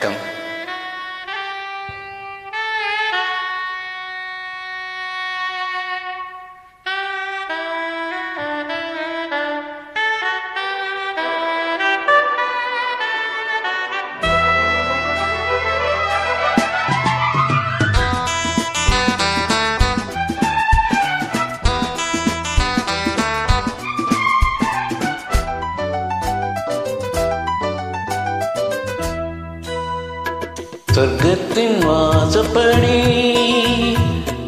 வணக்கம் சொர்க்கத்தின் வாசப்படி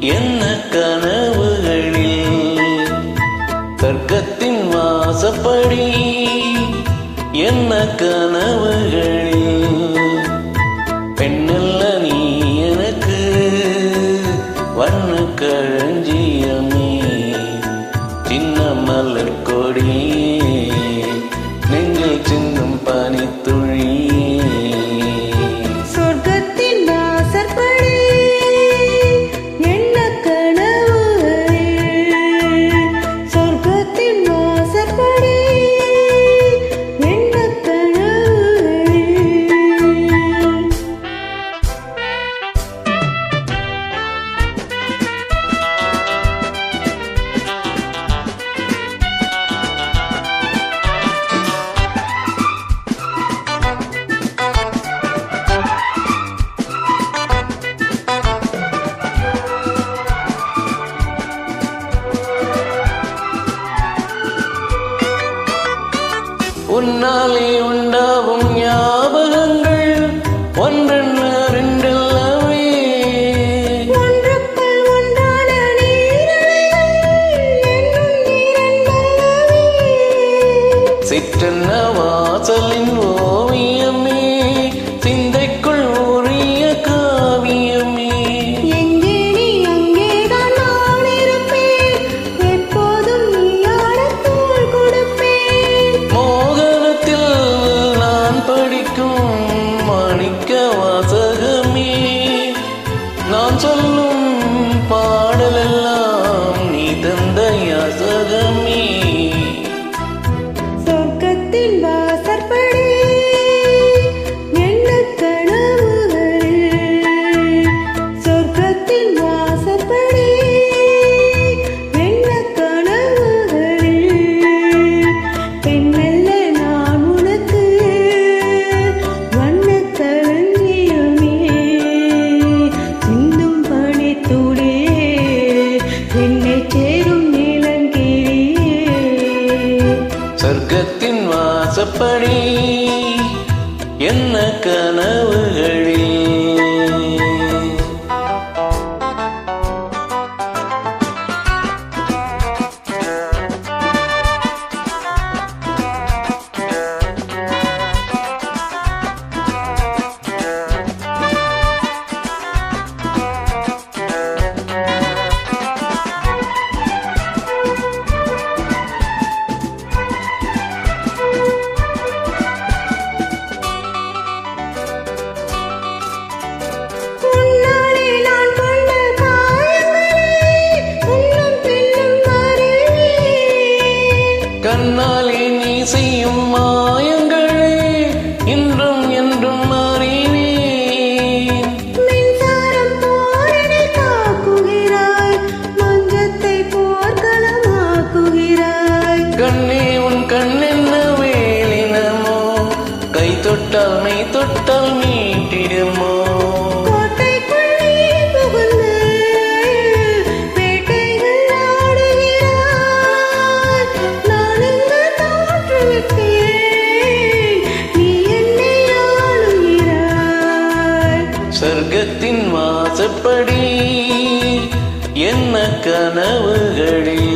என்ன கனவுகளில்? தர்க்கத்தின் வாசப்படி என்ன கன உன்னாலே உண்டாவும் ஞாபகங்கள் ஒன்றென்ன ரெண்டெல்லாமே. சிற்றென்ன வாசலின் மணிக்கும் மணிக்க கண்ணாலே நீ செய்யும் மாயங்களே இன்றும் என்றும் அறிவேன். மின்சாரம் போரனை காக்குகிறாய் மஞ்சத்தை போர்க்களமாக்குகிறாய். கண்ணே உன் கண்ணென்ன வேலினமோ? கை தொட்டால் மெய் தொட்டால் மீட்டிடுமோ ஆசைப்படி என்ன கனவுகளில்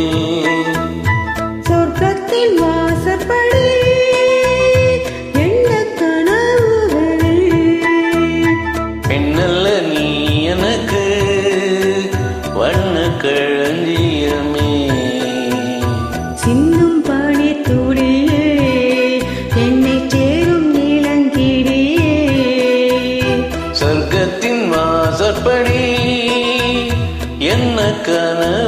கசப்பணி என்ன கனவு?